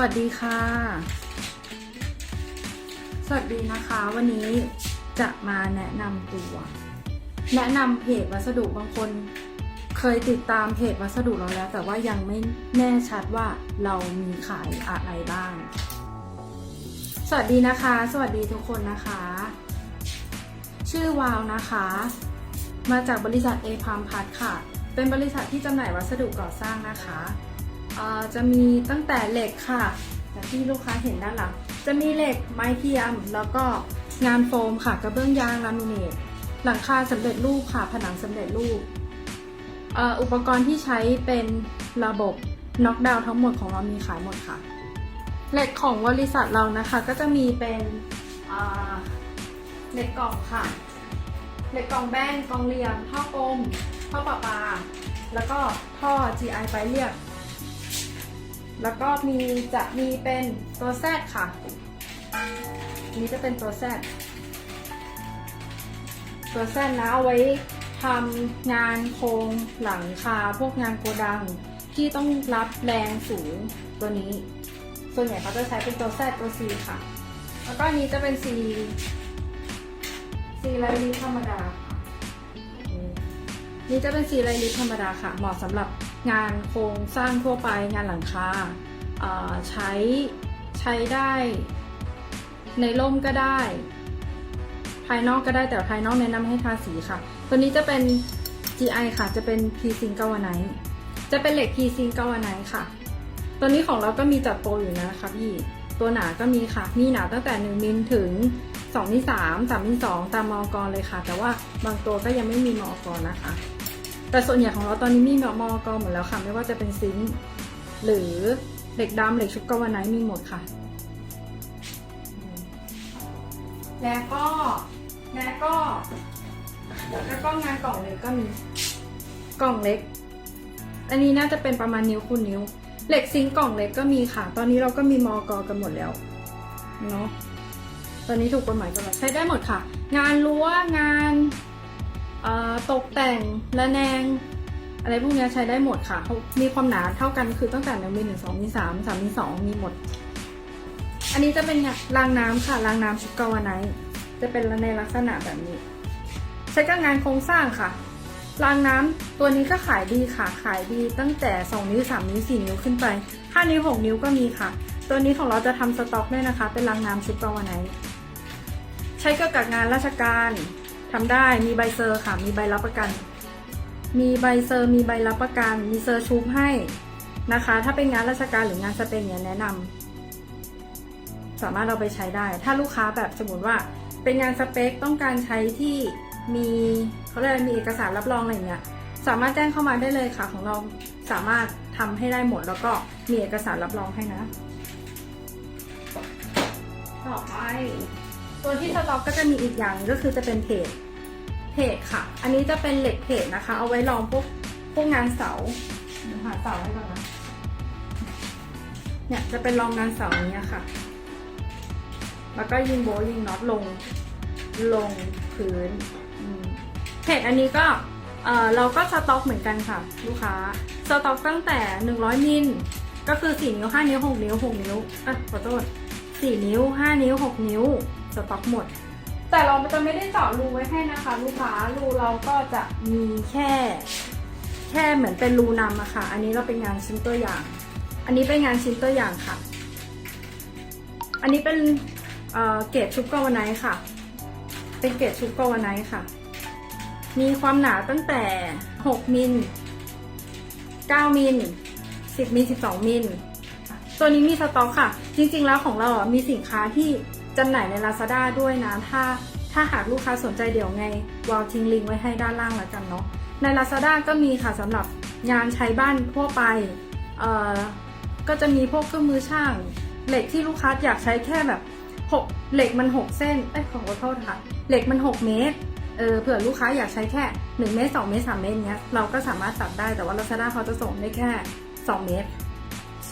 วัสดีค่ะ สวัสดีนะคะ วันนี้จะมาแนะนำตัว แนะนำเพจวัสดุบางคน เคยติดตามเพจวัสดุเราแล้ว แต่ว่ายังไม่แน่ชัดว่าเรามีขายอะไรบ้าง สวัสดีนะคะ สวัสดีทุกคนนะคะ ชื่อวาวนะคะ มาจากบริษัทเอพามพัทค่ะ เป็นบริษัทที่จำหน่ายวัสดุก่อสร้างนะคะ จะมีตั้งแต่เหล็กค่ะอย่างที่ลูกค้าเห็นด้านหลัง จะมีเหล็กไม้เทียม แล้วก็งานโฟมค่ะกระเบื้องยางลามิเนตหลังคาสำเร็จรูปค่ะผนังสำเร็จรูปอ,อุปกรณ์ที่ใช้เป็นระบบน็อกดาวน์ทั้งหมดของเรามีขายหมดค่ะ เหล็กของบริษัทเรานะคะก็จะมีเป็นเหล็กกล่องค่ะ เหล็กกล่องแบนกล่องเหลี่ยมท่อกลมท่อประปา แล้วก็ท่อ GI ไปเรียบ แล้วก็มีจะมีเป็นตัวแซดค่ะ อันนี้จะเป็นตัวแซดตัวแซดนะเอาไว้ทำงานโครงหลังคาพวกงานโกดังที่ต้องรับแรงสูงตัวนี้ ส่วนใหญ่เขาจะใช้เป็นตัวแซดตัวซีค่ะ แล้วก็อันนี้จะเป็นซีสีไรลิธรรมดาค่ะนี่จะเป็นสีไรลิธรรมดาค่ะ เหมาะสำหรับ งานโครงสร้างทั่วไปงานหลังคาใช้ใช้ได้ในร่มก็ได้ ภายนอกก็ได้แต่ภายนอกแนะนำให้ทาสีค่ะ ตัวนี้จะเป็น GI ค่ะ จะเป็น P z i n c กาวไนจะเป็นเหล็ก P z i n c กาวไนค่ะ ตัวนี้ของเราก็มีจัดโปรอยู่นะคะพี่ ตัวหนาก็มีค่ะ มีหนาตั้งแต่ 1 มิลถึง 2 มิล3 3 มิล2ตามมอกรเลยค่ะ แต่ว่าบางตัวก็ยังไม่มีมอกรนะคะ แต่ส่วนใหญ่ของเราตอนนี้มีมอกรหมดแล้วค่ะ ไม่ว่าจะเป็นซิงค์หรือเหล็กดำเหล็กชุบกาวไนท์มีหมดค่ะ แล้วก็แล้วก็แล้วก็งานกล่องเล็กก็มีกล่องเล็ก อันนี้น่าจะเป็นประมาณนิ้วคูณนิ้ว เหล็กซิงกล่องเล็กก็มีค่ะ ตอนนี้เราก็มีมอกรกันหมดแล้วเนาะตอนนี้ถูกกฎหมายกำหนดใช้ได้หมดค่ะ งานรั้วงาน ตกแต่งและแนง อะไรพวกนี้ใช้ได้หมดค่ะเขามีความหนาเท่ากันคือตั้งแต่หนึ่งมิลหนึ่งสองมิลสามสามมิลสองมีหมด อันนี้จะเป็นรางน้ำค่ะรางน้ำชุดกาวไนท์จะเป็นในลักษณะแบบนี้ ใช้กับงานโครงสร้างค่ะรางน้ำตัวนี้ก็ขายดีค่ะ ขายดีตั้งแต่ 2 นิ้ว 3 นิ้ว 4 นิ้วขึ้นไป 5 นิ้ว 6 นิ้วก็มีค่ะ ตัวนี้ของเราจะทำสต็อกด้วยนะคะ เป็นรางน้ำชุดกาวาไนท์ใช้เกี่ยวกับงานราชการ ทำได้มีใบเซอร์ค่ะ มีใบรับประกัน มีใบเซอร์ มีใบรับประกัน มีเซอร์ชุบให้นะคะ ถ้าเป็นงานราชการหรืองานสเปนเนี่ยแนะนำสามารถเอาไปใช้ได้ ถ้าลูกค้าแบบสมมติว่า เป็นงานสเปคต้องการใช้ที่มีเขาเรียกมีเอกสารรับรองอะไรเงี้ยสามารถแจ้งเข้ามาได้เลยค่ะ ของเราสามารถทำให้ได้หมดแล้วก็มีเอกสารรับรองให้นะ ต่อไป ตัวที่สต็อกก็จะมีอีกอย่างหนึ่งก็คือจะเป็นเพจเพจค่ะ อันนี้จะเป็นเหล็กเพจนะคะ เอาไว้รองพวกพวกงานเสาเดี๋ยวหาเสาให้ก่อนนะเนี่ยจะเป็นรองงานเสาอย่างเนี้ยค่ะ แล้วก็ยิงโบว์ยิงน็อตลงลงพื้นอืมเพจอันนี้ก็เออเราก็สต็อกเหมือนกันค่ะ ลูกค้าสต็อกตั้งแต่ 100 มิลก็คือ 4 นิ้ว 5 นิ้ว 6 นิ้ว 6 นิ้วอะขอโทษ4นิ้ว 5 นิ้ว 6 นิ้วส ต็อกหมด แต่เราจะไม่ได้เจาะรูไว้ให้นะคะ ลูกค้ารูเราก็จะมีแค่ แค่เหมือนเป็นรูนำอะค่ะ อันนี้เราเป็นงานชิ้นตัวอย่าง อันนี้เป็นงานชิ้นตัวอย่างค่ะ อันนี้เป็นเเกรดชุบกาวไนท์ค่ะ เป็นเกรดชุบกาวไนท์ค่ะ มีความหนาตั้งแต่ 6 มิล 9 มิล 10 มิล 12 มิลตัวนี้มีสต็อกค่ะ จริงๆแล้วของเราอะมีสินค้าที่ จำหน่ายใน Lazada ด้วยนะ ถ้าถ้าหากลูกค้าสนใจเดี๋ยวไง วาวทิ้งลิงก์ไว้ให้ด้านล่างแล้วกันเนาะ ใน Lazada ก็มีค่ะสำหรับงานใช้บ้านทั่วไป เอ่อ ก็จะมีพวกเครื่องมือช่าง เหล็กที่ลูกค้าอยากใช้แค่แบบหกเหล็กมัน 6 เส้น เอ้ยขอโทษค่ะ เหล็กมัน 6 เมตร เออ เผื่อลูกค้าอยากใช้แค่ 1 เมตร 2 เมตร 3 เมตรเนี้ย เราก็สามารถตัดได้ แต่ว่า Lazada เขาจะส่งได้แค่ 2 เมตร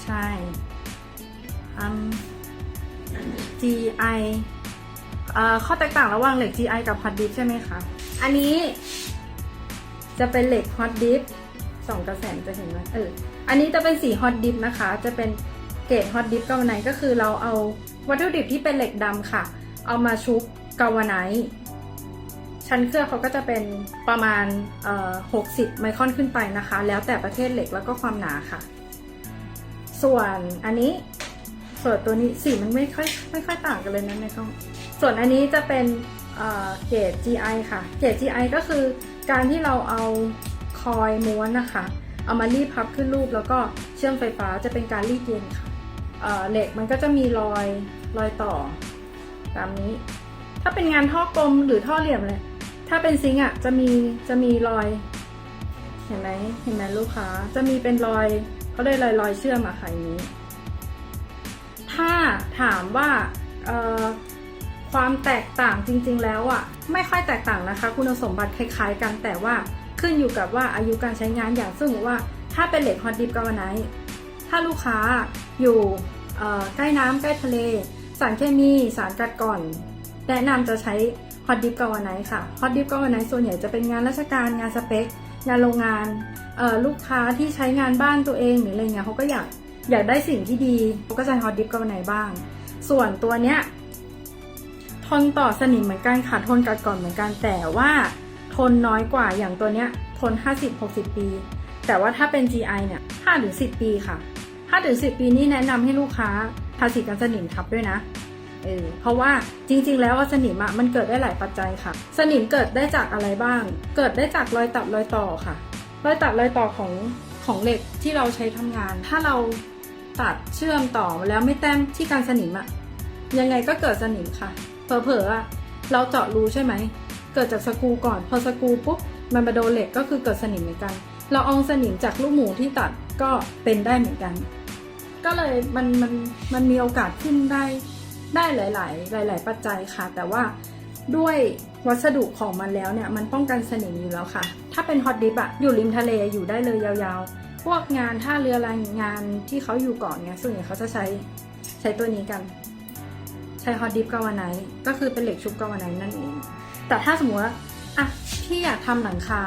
ใช่ อืม GI เอ่อข้อแตกต่างระหว่างเหล็ก GI กับ Hot Dip ใช่ไหมคะ อันนี้จะเป็นเหล็ก Hot Dip สองกระแสนจะเห็นไหมเออ อันนี้จะเป็นสี Hot Dip นะคะ จะเป็นเกรดฮอตดิฟกาวไนก็คือเราเอาวัตถุดิบที่เป็นเหล็กดำค่ะ เอามาชุบกาวไนชั้นเคลือบเขาก็จะเป็นประมาณเอ่อ60 ไมครอนขึ้นไปนะคะ แล้วแต่ประเภทเหล็กแล้วก็ความหนาค่ะ ส่วนอันนี้ ส่วนตัวนี้สีมันไม่ค่อยไม่ค่อยต่างกันเลยนะในกล้อง ส่วนอันนี้จะเป็นเกรด GI ค่ะ เกรด GI ก็คือการที่เราเอาคอยม้วนนะคะ เอามารีดพับขึ้นรูปแล้วก็เชื่อมไฟฟ้าจะเป็นการรีดเย็นค่ะเเหล็กมันก็จะมีรอยรอยต่อ ตามนี้ ถ้าเป็นงานท่อกลมหรือท่อเหลี่ยมเลยถ้าเป็นซิงค์อะจะมีจะมีรอย เห็นไหมเห็นไหมลูกค้า จะมีเป็นรอยเขาเรียกรอยรอยเชื่อมอะค่ะอย่างนี้ ถ้าถามว่าความแตกต่างจริง ๆ แล้วอะไม่ค่อยแตกต่างนะคะ คุณสมบัติคล้าย ๆ กันแต่ว่าขึ้นอยู่กับว่าอายุการใช้งานอย่างสมมติว่าถ้าเป็นเหล็กฮอตดิฟกาวไนท์ถ้าลูกค้าอยู่ใกล้น้ำใกล้ทะเล สารเคมีสารกัดก่อน แนะนำจะใช้ฮอตดิฟกาวไนท์ค่ะฮอตดิฟกาวไนท์ส่วนใหญ่จะเป็นงานราชการงานสเปค งานโรงงานลูกค้าที่ใช้งานบ้านตัวเองหรืออะไรเงี้ยเขาก็อยาก อยากได้สิ่งที่ดีก็ใช้ฮอตดิฟกาวไนบ้าง ส่วนตัวเนี้ยทนต่อสนิมเหมือนกันค่ะทนกัดก่อนเหมือนกันแต่ว่าทนน้อยกว่าอย่างตัวเนี้ยทน 50-60 ปี แต่ว่าถ้าเป็น GI เนี่ย5ถึง10 ปีค่ะ5ถึง10 ปีนี่แนะนำให้ลูกค้าทาสีกันสนิมทับด้วยนะเออเพราะว่าจริงๆ แล้วว่าสนิมอะมันเกิดได้หลายปัจจัยค่ะ สนิมเกิดได้จากอะไรบ้าง เกิดได้จากรอยตัดรอยต่อค่ะ รอยตัดรอยต่อของของเหล็กที่เราใช้ทำงาน ถ้าเรา ตัดเชื่อมต่อแล้วไม่แต้มที่การสนิมอะยังไงก็เกิดสนิมค่ะเผลอๆอะเราเจาะรูใช่ไหมเกิดจากสกูก่อนพอสกูปุ๊บมันมาโดนเหล็กก็คือเกิดสนิมเหมือนกัน เราเอาสนิมจากลูกหมูที่ตัดก็เป็นได้เหมือนกัน ก็เลยมันมันมันมีโอกาสขึ้นได้ได้หลาย ๆ หลาย ๆ ปัจจัยค่ะ แต่ว่าด้วยวัสดุของมันแล้วเนี่ยมันป้องกันสนิมอยู่แล้วค่ะ ถ้าเป็นฮอตดิฟอะอยู่ริมทะเลอยู่ได้เลยยาวๆ พวกงานท่าเรือรายงานที่เขาอยู่เก่อนเนี่ยส่วนใหญ่เขาจะใช้ใช้ตัวนี้กัน ใช้ฮอตดิฟกาวาไนก็คือเป็นเหล็กชุบกาวาไนนั่นเอง แต่ถ้าสมมติว่าอะพี่อยากทำหลังคา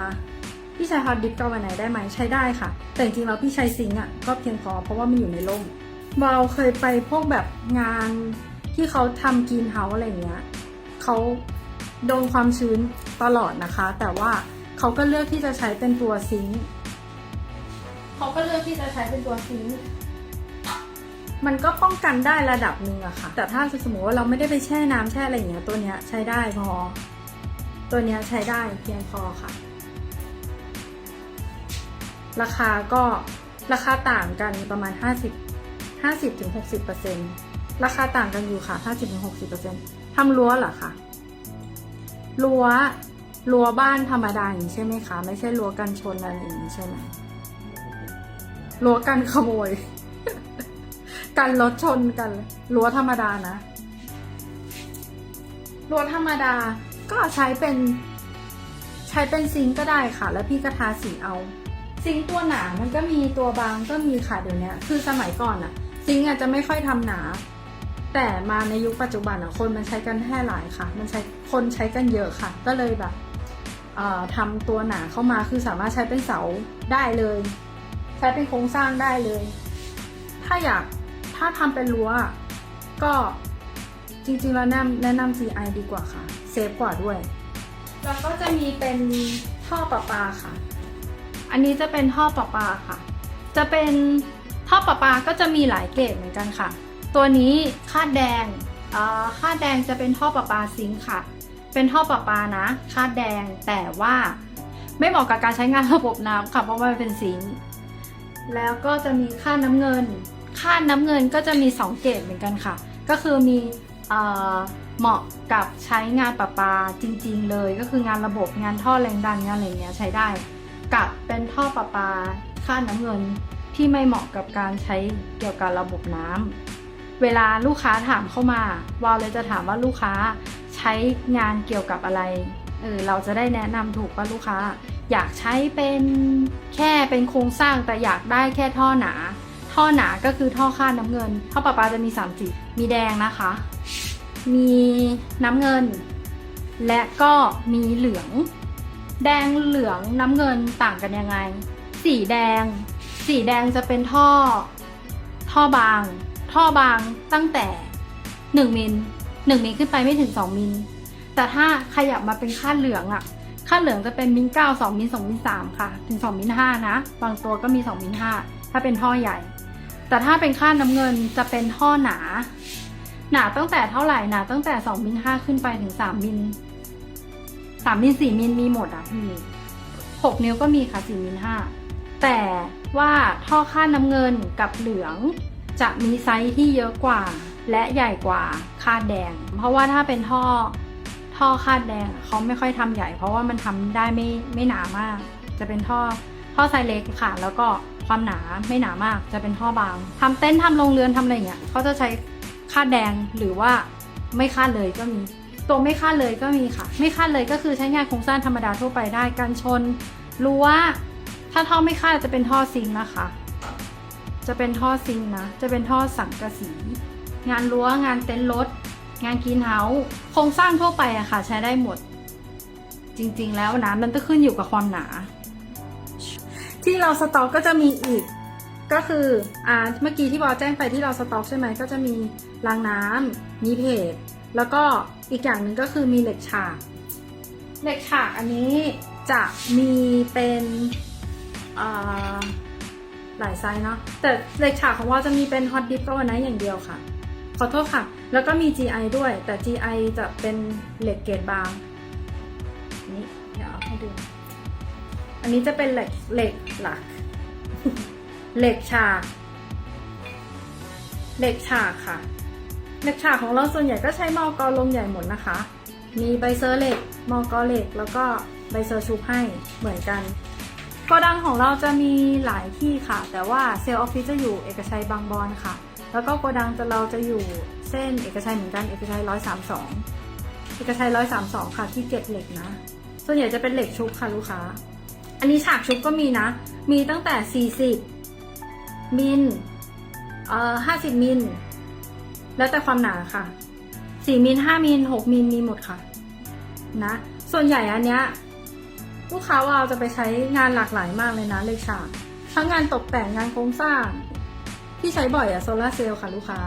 พี่ใช้ฮอตดิฟกาวาไนได้ไหมใช้ได้ค่ะ แต่จริงๆแล้วพี่ใช้ซิงค์อะก็เพียงพอเพราะว่ามันอยู่ในร่มเราเคยไปพวกแบบงานที่เขาทำกรีนเฮาส์อะไรเงี้ยเขาโดนความชื้นตลอดนะคะ แต่ว่าเขาก็เลือกที่จะใช้เป็นตัวซิงค์ เขาก็เลือกที่จะใช้เป็นตัวซิงค์มันก็ป้องกันได้ระดับหนึ่งอะค่ะ แต่ถ้าสมมติว่าเราไม่ได้ไปแช่น้ำแช่อะไรอย่างเงี้ยตัวเนี้ยใช้ได้พอ ตัวเนี้ยใช้ได้เพียงพอค่ะ ราคาก็ราคาต่างกันประมาณ 50 50ถึง60เปอร์เซ็นราคาต่างกันอยู่ค่ะ 50ถึง60เปอร์เซ็นทำรั้วเหรอคะรั้วรั้วบ้านธรรมดาอย่างนี้ใช่ไหมคะ ไม่ใช่รั้วกันชนอะไรอย่างนี้ใช่ไหม รั้วกันขโมย กันรถชนกันรั้วธรรมดานะรั้วธรรมดาก็ใช้เป็น ใช้เป็นซิงก็ได้ค่ะ แล้วพี่ก็ทาสีเอา ซิงตัวหนามันก็มีตัวบางก็มีค่ะเดี๋ยวนี้คือสมัยก่อนอะซิงอาจจะไม่ค่อยทำหนา แต่มาในยุคปัจจุบันอะคนมันใช้กันแพร่หลายค่ะ มันใช้คนใช้กันเยอะค่ะ ก็เลยแบบเอ่อทำตัวหนาเข้ามาคือสามารถใช้เป็นเสาได้เลย ใช้เป็นโครงสร้างได้เลย ถ้าอยากถ้าทำเป็นรั้วก็จริงๆแล้วแนะนำแนะนำ CI ดีกว่าค่ะ เซฟกว่าด้วย แล้วก็จะมีเป็นท่อประปาค่ะ อันนี้จะเป็นท่อประปาค่ะ จะเป็นท่อประปาก็จะมีหลายเกรดเหมือนกันค่ะ ตัวนี้คาดแดงอ่าคาดแดงจะเป็นท่อประปาซิงค์ค่ะ เป็นท่อประปานะคาดแดงแต่ว่าไม่เหมาะกับการใช้งานระบบน้ำค่ะเพราะว่ามันเป็นซิงค์ แล้วก็จะมีค่าน้ำเงิน ค่าน้ำเงินก็จะมี 2 เกรดเหมือนกันค่ะ ก็คือมีเอเหมาะกับใช้งานประปาจริง ๆ เลยก็คืองานระบบงานท่อแรงดันงานอะไรเงี้ยใช้ได้ กับเป็นท่อประปาค่าน้ำเงินที่ไม่เหมาะกับการใช้เกี่ยวกับระบบน้ำเวลาลูกค้าถามเข้ามาวาวเลยจะถามว่าลูกค้าใช้งานเกี่ยวกับอะไรเออเราจะได้แนะนำถูกว่าลูกค้า อยากใช้เป็นแค่เป็นโครงสร้างแต่อยากได้แค่ท่อหนา ท่อหนาก็คือท่อค่าน้ำเงิน ท่อประปาจะมี3สีมีแดงนะคะ มีน้ำเงิน และก็มีเหลือง แดงเหลืองน้ำเงินต่างกันยังไง สีแดง สีแดงจะเป็นท่อ ท่อบาง ท่อบางตั้งแต่หนึ่งมิลหนึ่งมิลขึ้นไปไม่ถึงสองมิล แต่ถ้าขยับมาเป็นค่าเหลืองอะ ค่าเหลืองจะเป็นมิลเก้าสองมิลสองมิลสามค่ะ ถึงสองมิลห้านะ บางตัวก็มีสองมิลห้าถ้าเป็นท่อใหญ่ แต่ถ้าเป็นค่าน้ำเงินจะเป็นท่อหนา หนาตั้งแต่เท่าไหร่หนาตั้งแต่สองมิลห้าขึ้นไปถึงสามมิลสามมิลสี่มิลมีหมดอะพี่หกนิ้วก็มีค่ะสี่มิลห้าแต่ว่าท่อค่าน้ำเงินกับเหลืองจะมีไซส์ที่เยอะกว่า และใหญ่กว่าคาแดง เพราะว่าถ้าเป็นท่อ ท่อคาดแดงเขาไม่ค่อยทำใหญ่ เพราะว่ามันทำได้ไม่ไม่หนามาก จะเป็นท่อท่อไซเล็กค่ะ แล้วก็ความหนาไม่หนามาก จะเป็นท่อบางทำเต็นท์ทำโรงเรือนทำอะไรเงี้ยเขาจะใช้คาดแดงหรือว่าไม่คาดเลยก็มี ตัวไม่คาดเลยก็มีค่ะ ไม่คาดเลยก็คือใช้งานโครงสร้างธรรมดาทั่วไปได้การชนรั้วถ้าท่อไม่คาดจะเป็นท่อซิงนะคะ จะเป็นท่อซิงนะ จะเป็นท่อสังกะสี งานรั้วงานเต็นท์รถ งานกรีนเฮาโครงสร้างทั่วไปอะค่ะ ใช้ได้หมด จริงๆ แล้วนะมันต้องขึ้นอยู่กับความหนา ที่เราสต็อกก็จะมีอีก ก็คืออ่าเมื่อกี้ที่บอแจ้งไปที่เราสต็อกใช่ไหมก็จะมีรางน้ำมีเพจแล้วก็อีกอย่างหนึ่งก็คือมีเหล็กฉาก เหล็กฉากอันนี้จะมีเป็นหลายไซส์เนาะแต่เหล็กฉากของว่าจะมีเป็นฮอตดิฟก็วันนั้นอย่างเดียวค่ะ ขอโทษค่ะ แล้วก็มี GI ด้วย แต่ GI จะเป็นเหล็กเกรดบาง นี่เดี๋ยวเอาให้ดู อันนี้จะเป็นเหล็กเหล็กหลัก เหล็กฉาก เหล็กฉากค่ะ เหล็กฉากของเราส่วนใหญ่ก็ใช้มอกอลงใหญ่หมดนะคะ มีใบเซอร์เหล็ก มอกอเหล็ก แล้วก็ใบเซอร์ชุบให้เหมือนกันโกดังของเราจะมีหลายที่ค่ะ แต่ว่าเซลล์ออฟฟิศจะอยู่เอกชัยบางบอนค่ะ แล้วก็โกดังจะเราจะอยู่เส้นเอกชัยเหมือนกันเอกชัยร้อยสามสองเอกชัยร้อยสามสองค่ะที่เก็บเหล็กนะ ส่วนใหญ่จะเป็นเหล็กชุบค่ะลูกค้า อันนี้ฉากชุบก็มีนะ มีตั้งแต่40มิลเอ่อ50มิล แล้วแต่ความหนาค่ะ4มิล5มิล6มิลมีหมดค่ะ นะ ส่วนใหญ่อันเนี้ยลูกค้าเราจะไปใช้งานหลากหลายมากเลยนะเลขฉากทั้งงานตกแต่งงานโครงสร้าง ที่ใช้บ่อยอะโซลาร์เซลล์ค่ะลูกค้า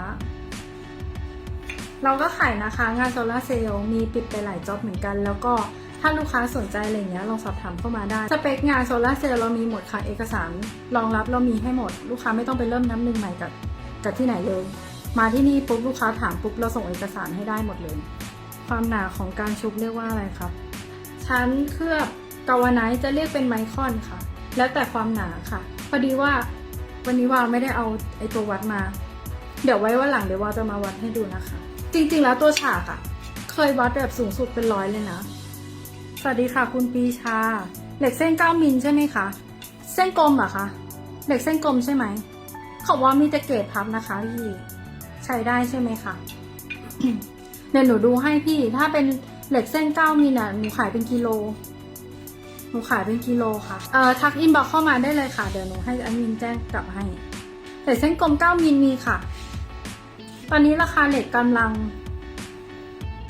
เราก็ขายนะคะงานโซลาร์เซลล์มีปิดไปหลายจ็อบเหมือนกัน แล้วก็ถ้าลูกค้าสนใจอะไรเงี้ยลองสอบถามเข้ามาได้ สเปคงานโซลาร์เซลล์เรามีหมดค่ะเอกสารรองรับเรามีให้หมด ลูกค้าไม่ต้องไปเริ่มน้ำหนึ่งใหม่กับกับที่ไหนเลย มาที่นี่ปุ๊บลูกค้าถามปุ๊บเราส่งเอกสารให้ได้หมดเลย ความหนาของการชุบเรียกว่าอะไรครับ ชั้นเคลือบกาวไนท์จะเรียกเป็นไมครอนค่ะ แล้วแต่ความหนาค่ะ พอดีว่า วันนี้วาวไม่ได้เอาไอตัววัดมา เดี๋ยวไว้ว่าหลังเดี๋ยววาวจะมาวัดให้ดูนะคะ จริง ๆ แล้วตัวฉากอะเคยวัดแบบสูงสุดเป็นร้อยเลยนะ สวัสดีค่ะคุณปีชา เหล็กเส้น 9 มิลใช่ไหมคะ เส้นกลมเหรอคะ เหล็กเส้นกลมใช่ไหมเขาว่ามีต่เกรดพับนะคะพี่ใช้ได้ใช่ไหมคะเดี๋ยวหนูดูให้พี่ ถ้าเป็นเหล็กเส้น 9 มิลน่ะหนูขายเป็นกิโล หนูขายเป็นกิโลค่ะ เอ่อทักอินบอกเข้ามาได้เลยค่ะ เดี๋ยวหนูให้แอดมินแจ้งกลับให้เหล็กเส้นกลม9มิลมีค่ะ ตอนนี้ราคาเหล็กกำลัง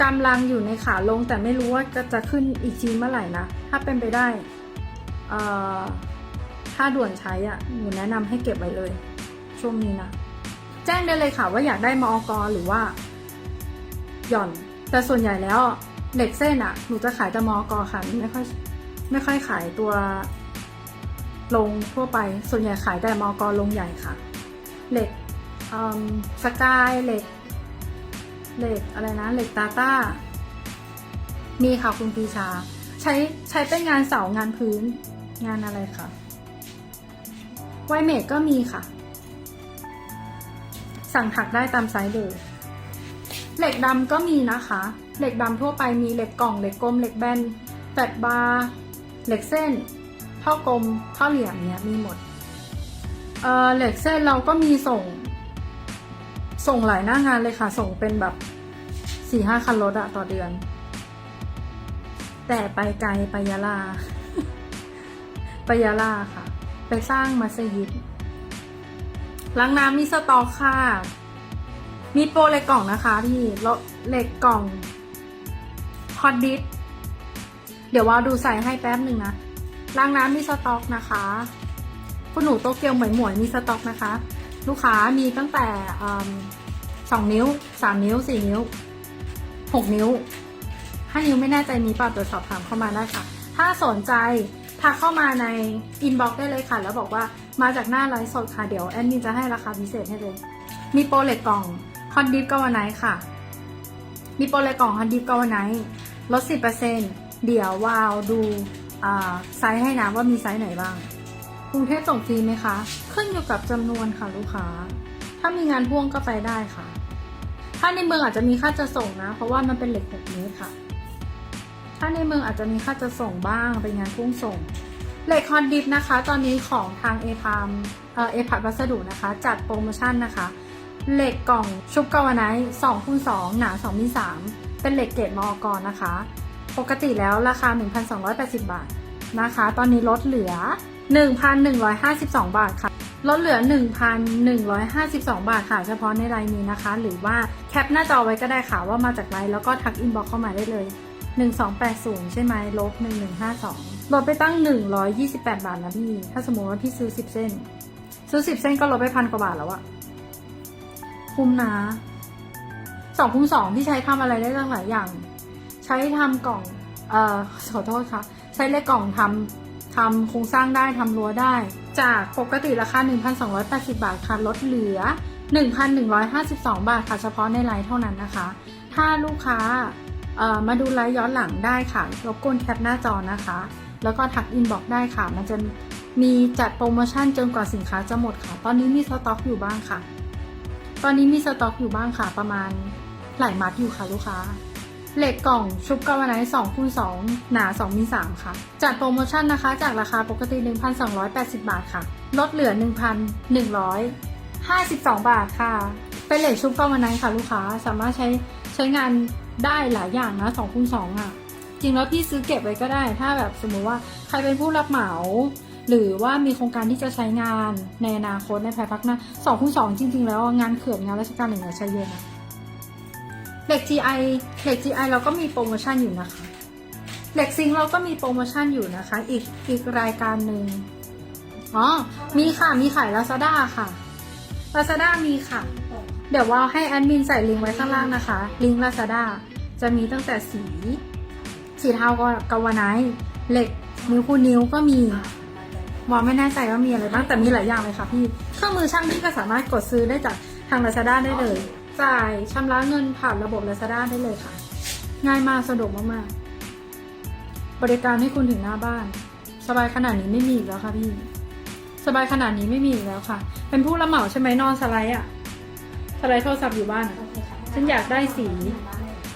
กำลังอยู่ในขาลง แต่ไม่รู้ว่าจะจะขึ้นอีกทีเมื่อไหร่นะ ถ้าเป็นไปได้ เอ่อ ถ้าด่วนใช้อะหนูแนะนำให้เก็บไว้เลย ช่วงนี้นะ แจ้งได้เลยค่ะว่าอยากได้มอกหรือว่า หย่อน แต่ส่วนใหญ่แล้วเหล็กเส้นอะหนูจะขายแต่มอกค่ะ ไม่ค่อย ไม่ค่อยขายตัวลงทั่วไป ส่วนใหญ่ขายแต่มอกรลงใหญ่ค่ะ เหล็กสกายเหล็ก เหล็กอะไรนะ เหล็กตาต้า มีค่ะคุณปีชา ใช้ใช้เป็นงานเสางานพื้นงานอะไรคะไวเมดก็มีค่ะ สั่งถักได้ตามไซส์เลยเหล็กดำก็มีนะคะ เหล็กดำทั่วไปมีเหล็กกล่อง เหล็กกลม เหล็กแบนแฟดบาร์ เหล็กเส้น ท่อกลม ท่อเหลี่ยมเนี้ยมีหมด เอ่อเหล็กเส้นเราก็มีส่ง ส่งหลายหน้างานเลยค่ะ ส่งเป็นแบบสี่ห้าคันรถอะต่อเดือน แต่ไปไกลไปยะลา ไปยะลาค่ะ ไปสร้างมัสยิดล้างน้ำมีสตอกค่ะ มีโปรเหล็กกล่องนะคะพี่ลเหล็กกล่องฮอตดิส เดี๋ยวว่าดูใส่ให้แป๊บหนึ่งนะล้างน้ำมีสต็อกนะคะคุณหนูโตเกียวหมวยหมวยมีสต็อกนะคะ ลูกค้ามีตั้งแต่สองนิ้วสามนิ้วสี่นิ้วหกนิ้วห้านิ้วไม่แน่ใจมีเปล่าตรวจสอบถามเข้ามาได้ค่ะ ถ้าสนใจทักเข้ามาในอินบ็อกซ์ได้เลยค่ะ แล้วบอกว่ามาจากหน้าไลฟ์สดค่ะ เดี๋ยวแอดมินจะให้ราคาพิเศษให้เลย มีโปรเล็กกล่องฮอนดิฟกวันไนค่ะ มีโปรเล็กกล่องฮอนดิฟกวันไนลด10%เเดี๋ยววาวดูไซส์ให้นะว่ามีไซส์ไหนบ้างกรุงเทพส่งฟรีไหมคะ ขึ้นอยู่กับจำนวนค่ะลูกค้า ถ้ามีงานพ่วงก็ไปได้ค่ะ ถ้าในเมืองอาจจะมีค่าจะส่งนะ เพราะว่ามันเป็นเหล็กหกเมตรค่ะ ถ้าในเมืองอาจจะมีค่าจะส่งบ้างเป็นงานพ่วงส่ง เหล็กฮอนดิฟนะคะ ตอนนี้ของทางเอพามเอพัดวัสดุนะคะ จัดโปรโมชั่นนะคะ เหล็กกล่องชุบกาวไนท์2คูณ2หนา2มิล3เป็นเหล็กเกรดมอกรนะคะ ปกติแล้วราคา 1,280 บาทนะคะ ตอนนี้ลดเหลือ 1,152 บาทค่ะ ลดเหลือ 1,152 บาทค่ะ เฉพาะในไลน์นี้นะคะ หรือว่าแคปหน้าจอไว้ก็ได้ค่ะว่ามาจากไลน์แล้วก็ทักอินบ็อกเข้ามาได้เลย 1280 ใช่ไหมลบ 1152 ลดไปตั้ง 128 บาทนะพี่ ถ้าสมมติว่าพี่ซื้อ 10 เส้น ซื้อ 10 เส้นก็ลดไปพันกว่าบาทแล้วอะคุ้มนะสองคุ้มสองพี่ใช้ทำอะไรได้ตั้งหลายอย่าง ใช้ทำกล่องเอ่อขอโทษค่ะ ใช้เลขกล่องทำทำโครงสร้างได้ทำรั้วได้ จากปกติราคา 1,280 บาทค่ะลดเหลือ 1,152 บาทค่ะเฉพาะในไลน์เท่านั้นนะคะ ถ้าลูกค้าเอ่อมาดูไลฟ์ย้อนหลังได้ค่ะรบกวนแคปหน้าจอนะคะ แล้วก็ทักอินบอกได้ค่ะ มันจะมีจัดโปรโมชั่นจนกว่าสินค้าจะหมดค่ะ ตอนนี้มีสต็อกอยู่บ้างค่ะ ตอนนี้มีสต็อกอยู่บ้างค่ะ ประมาณหลายมัดอยู่ค่ะลูกค้า เหล็กกล่องชุบกาวไนท์2คูณ2หนา2มี3ค่ะ จัดโปรโมชั่นนะคะ จากราคาปกติ 1,280 บาทค่ะ ลดเหลือ 1,152 บาทค่ะ เป็นเหล็กชุบกาวไนท์ค่ะลูกค้า สามารถใช้ใช้งานได้หลายอย่างนะ2คูณ2อะ จริงแล้วพี่ซื้อเก็บไว้ก็ได้ ถ้าแบบสมมุติว่าใครเป็นผู้รับเหมาหรือว่ามีโครงการที่จะใช้งานในอนาคตในภายภาคหน้า2คูณ2จริง ๆ แล้วงานเขื่อนงานราชการหนึ่งใช้เยอะนะ เหล็ก GI เหล็ก GI เราก็มีโปรโมชั่นอยู่นะคะ เหล็กซิงเราก็มีโปรโมชั่นอยู่นะคะ อีกอีกรายการหนึ่งอ๋อ มีค่ะ มีขาย Lazada ค่ะ Lazada มีค่ะ เดี๋ยวว่าให้แอดมินใส่ลิงก์ไว้ข้างล่างนะคะ ลิงก์ Lazada จะมีตั้งแต่สี สีเทาก็กาวาไนท์เหล็กนิ้วคูณนิ้วก็มีวอไม่แน่ใจว่ามีอะไรบ้างแต่มีหลายอย่างเลยค่ะพี่ เครื่องมือช่างพี่ก็สามารถกดซื้อได้จากทาง Lazada ได้เลย จ่ายชำระเงินผ่านระบบ Lazada ได้เลยค่ะ ง่ายมากสะดวกมากๆ บริการให้คุณถึงหน้าบ้าน สบายขนาดนี้ไม่มีอีกแล้วค่ะพี่ สบายขนาดนี้ไม่มีอีกแล้วค่ะ เป็นผู้รับเหมาใช่ไหมนอนสไลด์อะสไลด์โทรศัพท์อยู่บ้านอะฉันอยากได้สี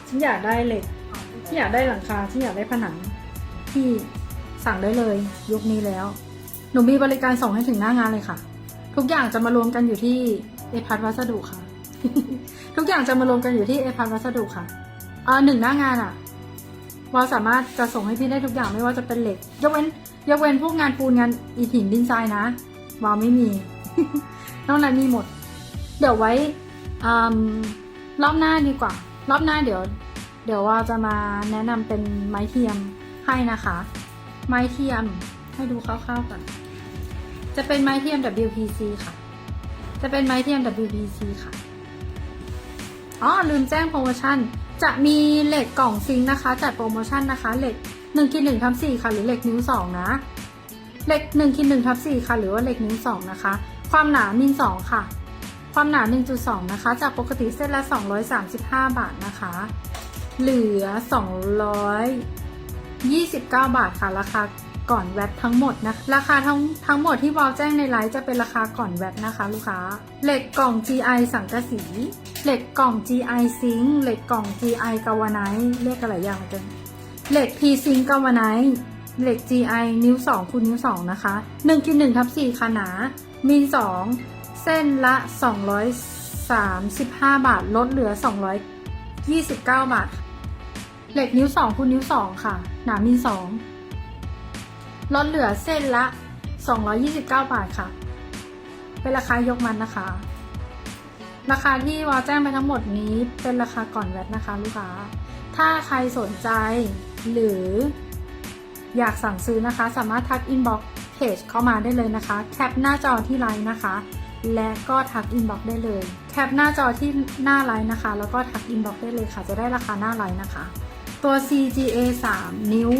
ฉันอยากได้เหล็ก ฉันอยากได้หลังคา ฉันอยากได้ผนังที่สั่งได้เลย ยุคนี้แล้ว หนูมีบริการส่งให้ถึงหน้างานเลยค่ะ ทุกอย่างจะมารวมกันอยู่ที่เอพัทวัสดุค่ะ ทุกอย่างจะมารวมกันอยู่ที่เอพัทวัสดุค่ะอ่าหนึ่งหน้างานอะวาสามารถจะส่งให้พี่ได้ทุกอย่างไม่ว่าจะเป็นเหล็ก ยกเว้น ยกเว้นพวกงานปูนงานอีหินดินทรายนะวาวไม่มีนอกนั้นมีหมด เดี๋ยวไว้อืมรอบหน้าดีกว่า รอบหน้าเดี๋ยว เดี๋ยวว่าจะมาแนะนำเป็นไม้เทียมให้นะคะ ไม้เทียมให้ดูคร่าวๆก่อนจะเป็นไม้เทียม WPC ค่ะ จะเป็นไม้เทียม WPC ค่ะ อ๋อลืมแจ้งโปรโมชั่น จะมีเหล็กกล่องซิงค์นะคะ จัดโปรโมชั่นนะคะเหล็ก1คิด1ทับ4ค่ะ หรือเหล็กนิ้ว2นะเหล็ก1คิด1ทับ4ค่ะ หรือว่าเหล็กนิ้ว2นะคะ ความหนามิล2ค่ะ ความหนา 1.2 นะคะ จากปกติเส้นละ 235 บาทนะคะ เหลือ 229 บาทค่ะราคาก่อนแวตทั้งหมดนะราคาทั้งทั้งหมดที่วอลแจ้งในไลฟ์จะเป็นราคาก่อนแวตนะคะ ลูกค้า เหล็กกล่อง GI สังกะสี เหล็กกล่อง GI ซิงเหล็กกล่อง GI กาวาไนท์เรียกกันหลายอย่างเหมือนกันเหล็ก P ซิงกาวาไนท์เหล็ก GI นิ้ว2คูณนิ้ว 2 นะคะ1คิด1ทับ4ค่ะหนาดมิล2เส้นละ 235 บาท ลดเหลือ 229 บาท เหล็กนิ้ว 2คูณนิ้ว 2 ค่ะ หนามิล2ลดเหลือเส้นละ 229 บาทค่ะ เป็นราคายกมันนะคะ ราคาที่วาแจ้งไปทั้งหมดนี้เป็นราคาก่อนแวตนะคะลูกค้า ถ้าใครสนใจหรืออยากสั่งซื้อนะคะ สามารถทักอินบ็อกเพจเข้ามาได้เลยนะคะ แคปหน้าจอที่ไลน์นะคะ และก็ทักอินบ็อกได้เลย แคปหน้าจอที่หน้าไลน์นะคะ แล้วก็ทักอินบ็อกได้เลยค่ะ จะได้ราคาหน้าไลน์นะคะ ตัว CGA 3 นิ้ว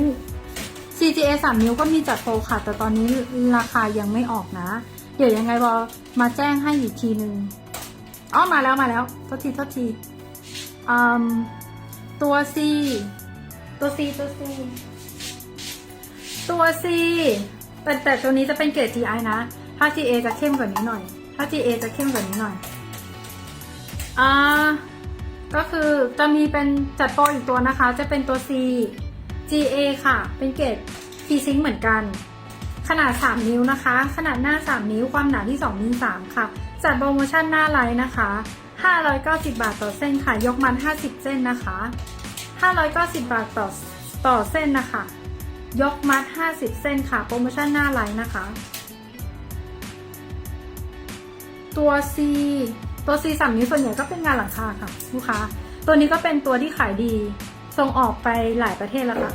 CGA 3 นิ้วก็มีจัดโปรค่ะ แต่ตอนนี้ราคายังไม่ออกนะ เดี๋ยวยังไงบอมาแจ้งให้อีกทีนึง อ๋อมาแล้วมาแล้วโทษทีโทษทีอืมตัว C ตัว C ตัว C ตัว C แต่แต่ตัวนี้จะเป็นเกรด GI นะ ถ้า GA จะเข้มกว่านี้หน่อย ถ้า GA จะเข้มกว่านี้หน่อย อ่า ก็คือจะมีเป็นจัดโปรอีกตัวนะคะ จะเป็นตัว C GA ค่ะ เป็นเกรด P Sync เหมือนกัน ขนาด 3 นิ้วนะคะ ขนาดหน้า 3 นิ้ว ความหนาที่2มิล3ค่ะ จัดโปรโมชั่นหน้าไลน์นะคะ 590 บาทต่อเส้นค่ะ ยกมัน 50 เส้นนะคะ 590 บาทต่อต่อเส้นนะคะ ยกมัด 50 เส้นค่ะ โปรโมชั่นหน้าไลน์นะคะ ตัว C ตัว C สามนิ้วส่วนใหญ่ก็เป็นงานหลังคาค่ะลูกค้า ตัวนี้ก็เป็นตัวที่ขายดี ส่งออกไปหลายประเทศแล้วค่ะ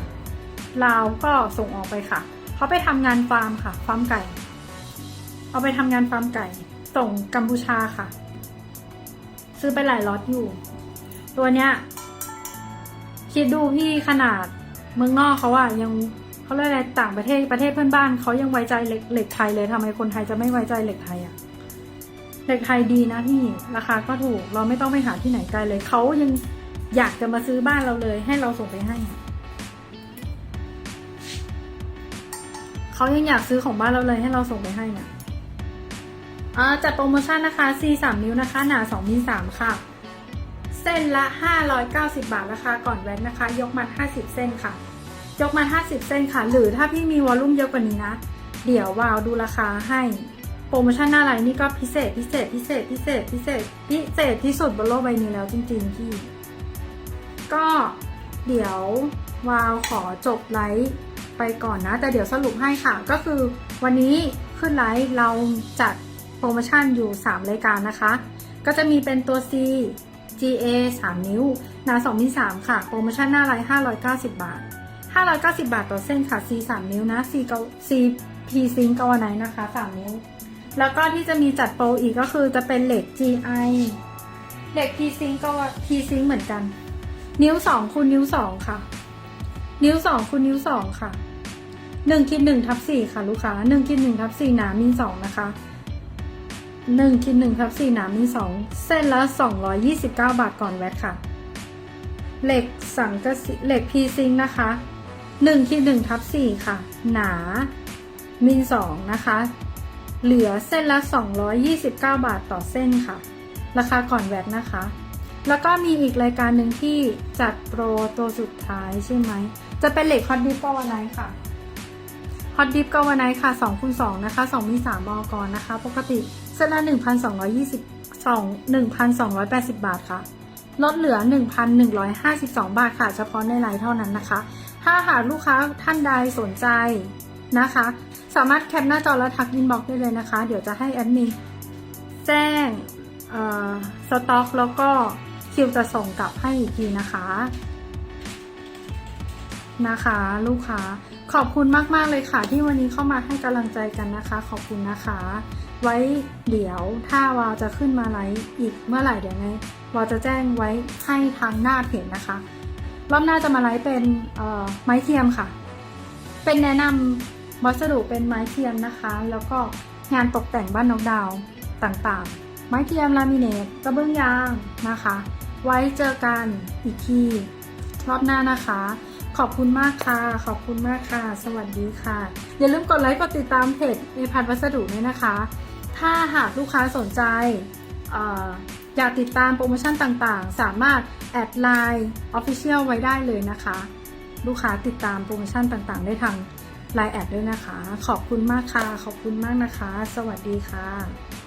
ลาวก็ส่งออกไปค่ะ เขาไปทำงานฟาร์มค่ะ ฟาร์มไก่ เอาไปทำงานฟาร์มไก่ ส่งกัมพูชาค่ะ ซื้อไปหลายล็อตอยู่ ตัวเนี้ย คิดดูพี่ขนาดเมืองนอกเขาอะยังเขาเรียกอะไรต่างประเทศประเทศเพื่อนบ้านเขายังไว้ใจเหล็กเหล็กไทยเลยทำไมคนไทยจะไม่ไว้ใจเหล็กไทยอะเหล็กไทยดีนะพี่ราคาก็ถูก เราไม่ต้องไปหาที่ไหนไกลเลยเขายังอยากจะมาซื้อบ้านเราเลย ให้เราส่งไปให้เขายังอยากซื้อของบ้านเราเลยให้เราส่งไปให้เนี่ย จัดโปรโมชั่นนะคะ C 3นิ้วนะคะ หนา2มิล3ค่ะ เส้นละ 590 บาทราคาก่อนแว็กนะคะ ยกมัน50 เส้นค่ะ ยกมัน50 เส้นค่ะ หรือถ้าพี่มีวอลลุ่มเยอะกว่านี้นะ เดี๋ยววาวดูราคาให้ โปรโมชั่นหน้าไลน์นี่ก็พิเศษพิเศษพิเศษพิเศษพิเศษพิเศษที่สุดบนโลกใบนี้แล้วจริงๆพี่ ก็เดี๋ยววาวขอจบไลฟ์ไปก่อนนะ แต่เดี๋ยวสรุปให้ค่ะ ก็คือวันนี้ขึ้นไลฟ์เราจัด โปรโมชั่นอยู่ 3 รายการนะคะ ก็จะมีเป็นตัว C GA 3 นิ้วหนา2มิล3ค่ะ โปรโมชั่นหน้าไลน์590 บาท 590 บาทต่อเส้นค่ะ C 3 นิ้วนะ C เกา C P Sync กาวไนนะคะ 3 นิ้ว แล้วก็ที่จะมีจัดโปรอีกก็คือจะเป็นเหล็ก GI เหล็ก P Sync ก็ P Sync เหมือนกัน นิ้ว2คูณนิ้ว 2 ค่ะ นิ้ว 2คูณนิ้ว 2 ค่ะ1คิด1ทับ4ค่ะ ลูกค้า1คิด1ทับ4หนามิล2นะคะ หนึ่งคิดหนึ่งทับสี่หนามีสองเส้นละสองร้อยยี่สิบเก้าบาทก่อนแวตค่ะ เหล็กสังกะสีเหล็กพีซิงนะคะหนึ่งคิดหนึ่งทับสี่ค่ะ หนามิลสองนะคะ เหลือเส้นละสองร้อยยี่สิบเก้าบาทต่อเส้นค่ะ ราคาก่อนแวตนะคะ แล้วก็มีอีกรายการหนึ่งที่จัดโปรตัวสุดท้ายใช่ไหม จะเป็นเหล็กฮอตดิปก็วันไหนค่ะฮอตดิฟก็วันไหนค่ะ2คูณ2นะคะ2มี3บอกรนะคะ ปกติ เส้นละ1,220 1,280 บาทค่ะ ลดเหลือ 1,152 บาทค่ะ เฉพาะในไลน์เท่านั้นนะคะ ถ้าหากลูกค้าท่านใดสนใจนะคะ สามารถแคปหน้าจอแล้วทักอินบ็อกซ์ได้เลยนะคะ เดี๋ยวจะให้แอดมินแจ้งสต็อกแล้วก็คิวจะส่งกลับให้อีกทีนะคะนะคะ ลูกค้าขอบคุณมาก ๆ เลยค่ะ ที่วันนี้เข้ามาให้กำลังใจกันนะคะ ขอบคุณนะคะ ไว้เดี๋ยวถ้าวาวจะขึ้นมาไลฟ์อีกเมื่อไหร่เดี๋ยวไงวาวจะแจ้งไว้ให้ทางหน้าเพจนะคะ รอบหน้าจะมาไลฟ์เป็นไม้เทียมค่ะ เป็นแนะนำวัสดุเป็นไม้เทียมนะคะ แล้วก็งานตกแต่งบ้านนกดาวต่างๆ ไม้เทียมลามิเนตกระเบื้องยางนะคะ ไว้เจอกันอีกทีรอบหน้านะคะ ขอบคุณมากค่ะ ขอบคุณมากค่ะ สวัสดีค่ะ อย่าลืมกดไลค์กดติดตามเพจเอพันวัสดุด้วยนะคะ ถ้าหากลูกค้าสนใจอออยากติดตามโปรโมชั่นต่างๆ สามารถแอดไลน์ Official ไว้ได้เลยนะคะ ลูกค้าติดตามโปรโมชั่นต่างๆ ได้ทางไลน์แอดด้วยนะคะ ขอบคุณมากค่ะ ขอบคุณมากนะคะ สวัสดีค่ะ